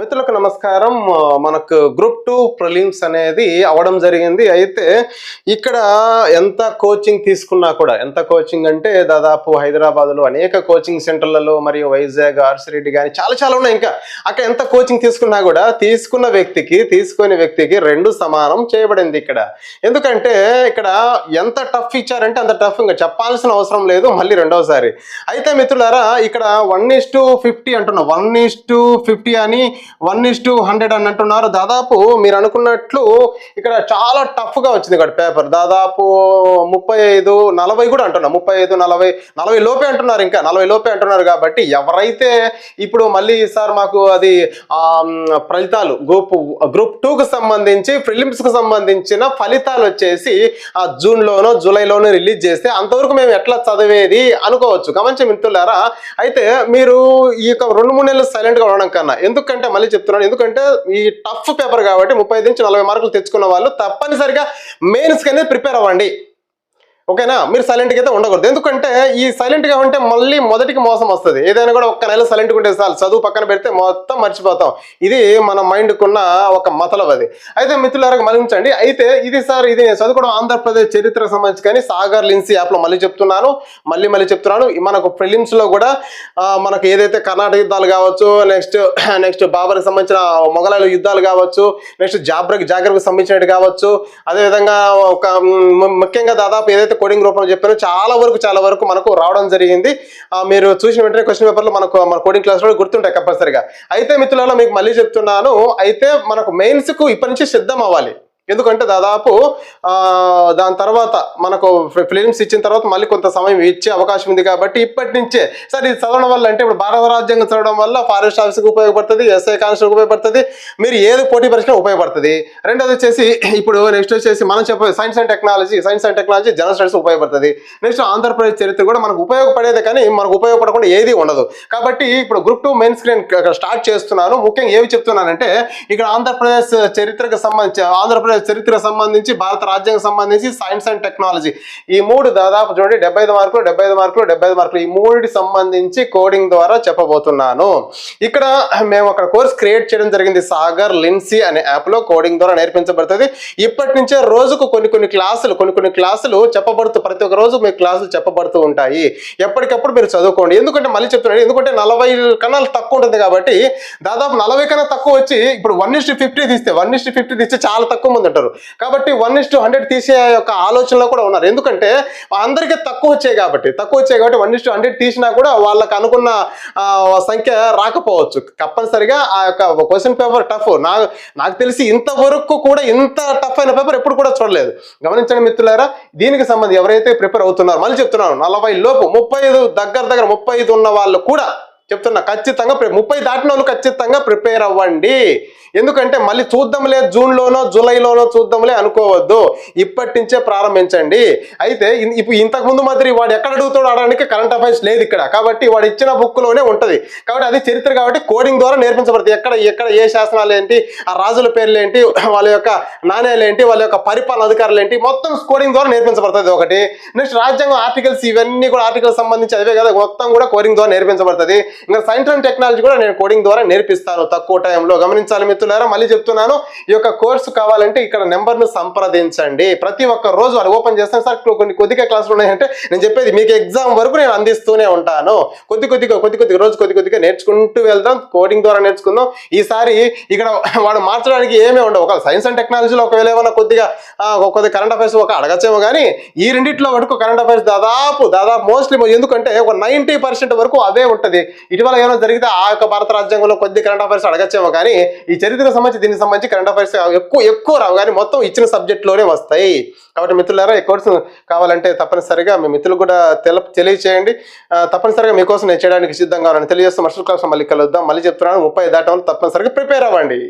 మిత్రులకు నమస్కారం. మనకు గ్రూప్ టూ ప్రిలిమ్స్ అనేది అవడం జరిగింది. అయితే ఇక్కడ ఎంత కోచింగ్ తీసుకున్నా కూడా ఎంత కోచింగ్ అంటే దాదాపు హైదరాబాద్లో అనేక కోచింగ్ సెంటర్లలో మరియు వైజాగ్ ఆర్సిరెడ్డి కానీ చాలా చాలా ఉన్నాయి ఇంకా. అక్కడ ఎంత కోచింగ్ తీసుకున్నా కూడా తీసుకున్న వ్యక్తికి తీసుకునే వ్యక్తికి రెండు సమానం చేయబడింది ఇక్కడ. ఎందుకంటే ఇక్కడ ఎంత టఫ్ ఇచ్చారంటే అంత టఫ్. ఇంకా చెప్పాల్సిన అవసరం లేదు మళ్ళీ రెండవసారి అయితే మిత్రులారా ఇక్కడ వన్ ఈస్ టు ఫిఫ్టీ అంటున్నాం. వన్ ఈస్ టు ఫిఫ్టీ అని వన్ ఇస్ టు హండ్రెడ్ అని అంటున్నారు. దాదాపు మీరు అనుకున్నట్లు ఇక్కడ చాలా టఫ్గా వచ్చింది ఇక్కడ పేపర్. దాదాపు ముప్పై ఐదు నలభై కూడా అంటున్నారు ముప్పై ఐదు నలభై నలభై లోపే అంటున్నారు ఇంకా. నలభై లోపే అంటున్నారు కాబట్టి ఎవరైతే ఇప్పుడు మళ్ళీ సార్ మాకు అది ఫలితాలు గ్రూప్ గ్రూప్ టూకు సంబంధించి ప్రిలిమ్స్కు సంబంధించిన ఫలితాలు వచ్చేసి ఆ జూన్లోనో జూలైలోనో రిలీజ్ చేస్తే అంతవరకు మేము ఎట్లా చదివేది అనుకోవచ్చు. గమనించి మిత్రులారా అయితే మీరు ఈ యొక్క రెండు మూడు నెలలు సైలెంట్గా ఉండడం కన్నా ఎందుకంటే మళ్ళీ చెప్తున్నాను. ఎందుకంటే ఈ టఫ్ పేపర్ కాబట్టి ముప్పై నుంచి నలభై మార్కులు తెచ్చుకున్న వాళ్ళు తప్పనిసరిగా మెయిన్స్ అనేది ప్రిపేర్ అవ్వండి. ఓకేనా? మీరు సైలెంట్గా అయితే ఉండకూడదు. ఎందుకంటే ఈ సైలెంట్గా ఉంటే మళ్ళీ మొదటికి మోసం వస్తుంది. ఏదైనా కూడా ఒక్క నెల సైలెంట్గా ఉంటే చాలు. చదువు పక్కన పెడితే మొత్తం మర్చిపోతాం. ఇది మన మైండ్కున్న ఒక మతలవ్ అది. అయితే మిత్రులారా మలించండి అయితే ఇది సార్ ఇది నేను చదువుకోవడం ఆంధ్రప్రదేశ్ చరిత్రకు సంబంధించి కానీ సాగర్ లిన్సీ యాప్లో మళ్ళీ చెప్తున్నాను. మళ్ళీ మళ్ళీ చెప్తున్నాను. మనకు ప్రిలిమ్స్లో కూడా మనకు ఏదైతే కర్ణాటక యుద్ధాలు కావచ్చు నెక్స్ట్ నెక్స్ట్ బాబర్కి సంబంధించిన మొఘలాల యుద్ధాలు కావచ్చు నెక్స్ట్ జాబ్రకి జాగ్రత్తకు సంబంధించినట్టు కావచ్చు. అదేవిధంగా ఒక ముఖ్యంగా దాదాపు ఏదైతే కోడింగ్ రూపంలో చెప్పారు చాలా వరకు చాలా వరకు మనకు రావడం జరిగింది. మీరు చూసిన వెంటనే క్వశ్చన్ పేపర్లో మనకు మన కోడింగ్ క్లాస్లో గుర్తుంటాయి కంపల్సరిగా అయితే మిత్రులలో మీకు మళ్ళీ చెప్తున్నాను. అయితే మనకు మెయిన్స్కు ఇప్పటి నుంచి సిద్ధం అవ్వాలి. ఎందుకంటే దాదాపు దాని తర్వాత మనకు ఫిలిమ్స్ ఇచ్చిన తర్వాత మళ్ళీ కొంత సమయం ఇచ్చే అవకాశం ఉంది కాబట్టి ఇప్పటి నుంచే సరే ఇది చదవడం వల్ల అంటే ఇప్పుడు భారత రాజ్యాంగం చదవడం వల్ల ఫారెస్ట్ ఆఫీస్కి ఉపయోగపడుతుంది ఎస్ఐ కానిస్టేబుల్ ఉపయోగపడుతుంది మీరు ఏది పోటీ పరీక్ష ఉపయోగపడుతుంది. రెండోది వచ్చేసి ఇప్పుడు నెక్స్ట్ వచ్చేసి మనం చెప్పే science and technology science and technology general studies ఉపయోగపడుతుంది. నెక్స్ట్ ఆంధ్రప్రదేశ్ చరిత్ర కూడా మనకు ఉపయోగపడేది కానీ మనకు ఉపయోగపడకుండా ఏది ఉండదు. కాబట్టి ఇప్పుడు group two main screen start చేస్తున్నాను. ముఖ్యంగా ఏవి చెప్తున్నానంటే ఇక్కడ ఆంధ్రప్రదేశ్ చరిత్రకు సంబంధించి ఆంధ్రప్రదేశ్ చరిత్ర సంబంధించి భారత రాజ్యాంగం సంబంధించి సైన్స్ అండ్ టెక్నాలజీ ఈ మూడు దాదాపు చూడండి డెబ్బై ఐదు మార్కులు డెబ్బై ఐదు మార్కులు డెబ్బై ఐదు మార్కులు. ఈ మూడికి సంబంధించి కోడింగ్ ద్వారా చెప్పబోతున్నాను. ఇక్కడ మేము అక్కడ కోర్స్ క్రియేట్ చేయడం జరిగింది సాగర్ లిన్సీ అనే యాప్లో కోడింగ్ ద్వారా నేర్పించబడుతుంది. ఇప్పటి నుంచే రోజుకు కొన్ని కొన్ని క్లాసులు కొన్ని కొన్ని క్లాసులు చెప్పబడుతూ ప్రతి ఒక్క రోజు మీ క్లాసులు చెప్పబడుతూ ఉంటాయి. ఎప్పటికప్పుడు మీరు చదువుకోండి. ఎందుకంటే మళ్ళీ చెప్తున్నాను ఎందుకంటే నలభై కన్నా తక్కువ ఉంటుంది కాబట్టి దాదాపు నలభై కన్నా తక్కువ వచ్చి ఇప్పుడు వన్ ఇస్ ఫిఫ్టీ తీస్తే వన్ ఇస్ ఫిఫ్టీ తీస్తే చాలా తక్కువ ఉంది ఉంటారు కాబట్టి వన్ ఇస్ హండ్రెడ్ తీసే యొక్క ఆలోచనలో కూడా ఉన్నారు. ఎందుకంటే అందరికీ తక్కువ వచ్చాయి కాబట్టి తక్కువ వచ్చాయి కాబట్టి వన్ ఇస్ హండ్రెడ్ తీసినా కూడా వాళ్ళకి అనుకున్న సంఖ్య రాకపోవచ్చు. తప్పనిసరిగా ఆ యొక్క క్వశ్చన్ పేపర్ టఫ్ నాకు నాకు తెలిసి ఇంతవరకు కూడా ఇంత టఫ్ అయిన పేపర్ ఎప్పుడు కూడా చూడలేదు. గమనించండి మిత్రులారా దీనికి సంబంధించి ఎవరైతే ప్రిపేర్ అవుతున్నారో మళ్ళీ చెప్తున్నాను నలభై లోపు ముప్పై ఐదు దగ్గర దగ్గర ముప్పై ఐదు ఉన్న వాళ్ళు కూడా చెప్తున్నా ఖచ్చితంగా ముప్పై దాటిన వాళ్ళు ఖచ్చితంగా ప్రిపేర్ అవ్వండి. ఎందుకంటే మళ్ళీ చూద్దాంలే జూన్లోనో జూలైలోనో చూద్దాంలే అనుకోవద్దు. ఇప్పటి నుంచే ప్రారంభించండి. అయితే ఇప్పుడు ఇంతకు ముందు మాదిరి వాడు ఎక్కడ అడుగుతాడు అనడానికి కరెంట్ అఫైర్స్ లేదు ఇక్కడ. కాబట్టి వాడు ఇచ్చిన బుక్లోనే ఉంటుంది. కాబట్టి అది చరిత్ర కాబట్టి కోడింగ్ ద్వారా నేర్పించబడుతుంది. ఎక్కడ ఎక్కడ ఏ శాసనాలు ఏంటి ఆ రాజుల పేర్లు ఏంటి వాళ్ళ యొక్క నాణ్యాలు ఏంటి వాళ్ళ యొక్క పరిపాలన అధికారులు ఏంటి మొత్తం కోడింగ్ ద్వారా నేర్పించబడుతుంది ఒకటి. నెక్స్ట్ రాజ్యాంగం ఆర్టికల్స్ ఇవన్నీ కూడా ఆర్టికల్స్ సంబంధించి అదే కదా మొత్తం కూడా కోడింగ్ ద్వారా నేర్పించబడుతుంది. ఇంకా సైన్స్ అండ్ టెక్నాలజీ కూడా నేను కోడింగ్ ద్వారా నేర్పిస్తాను తక్కువ టైంలో గమనించాలి మిత్రులారా మళ్ళీ చెప్తున్నాను. ఈ యొక్క కోర్సు కావాలంటే ఇక్కడ నెంబర్ను సంప్రదించండి. ప్రతి ఒక్క రోజు వాళ్ళు ఓపెన్ చేస్తాను. సార్ కొన్ని కొద్దిగా క్లాసులు ఉన్నాయంటే నేను చెప్పేది మీకు ఎగ్జామ్ వరకు నేను అందిస్తూనే ఉంటాను. కొద్ది కొద్దిగా కొద్ది కొద్దిగా రోజు కొద్ది కొద్దిగా నేర్చుకుంటూ వెళ్దాం. కోడింగ్ ద్వారా నేర్చుకుందాం. ఈసారి ఇక్కడ వాడు మార్చడానికి ఏమీ ఉండవు. ఒక సైన్స్ అండ్ టెక్నాలజీలో ఒకవేళ ఏమైనా కొద్దిగా కొద్ది కొద్దిగా కరెంట్ అఫైర్స్ ఒక అడగచ్చేమో కానీ ఈ రెండిట్లో వరకు కరెంట్ అఫైర్స్ దాదాపు దాదాపు మోస్ట్లీ ఎందుకంటే ఒక నైంటీ పర్సెంట్ వరకు అదే ఉంటుంది. ఇటీవల ఏమైనా జరిగితే ఆ యొక్క భారత రాజ్యాంగంలో కొద్ది కరెంట్ అఫైర్స్ అడగచ్చేమో కానీ ఈ చరిత్రకు సంబంధించి దీనికి సంబంధించి కరెంట్ అఫైర్స్ ఎక్కువ ఎక్కువ రావు. కానీ మొత్తం ఇచ్చిన సబ్జెక్ట్లోనే వస్తాయి. కాబట్టి మిత్రులారా ఈ కోర్సు కావాలంటే తప్పనిసరిగా మీ మిత్రులు కూడా తెల తెలియచేయండి. తప్పనిసరిగా మీకోసం నేను చేయడానికి సిద్ధంగా ఉన్నాను. తెలియజేస్తూ మస్టర్ క్లాస్ మళ్ళీ కలుద్దాం. మళ్ళీ చెప్తున్నాను. ముప్పై దాటం తప్పనిసరిగా ప్రిపేర్ అవ్వండి.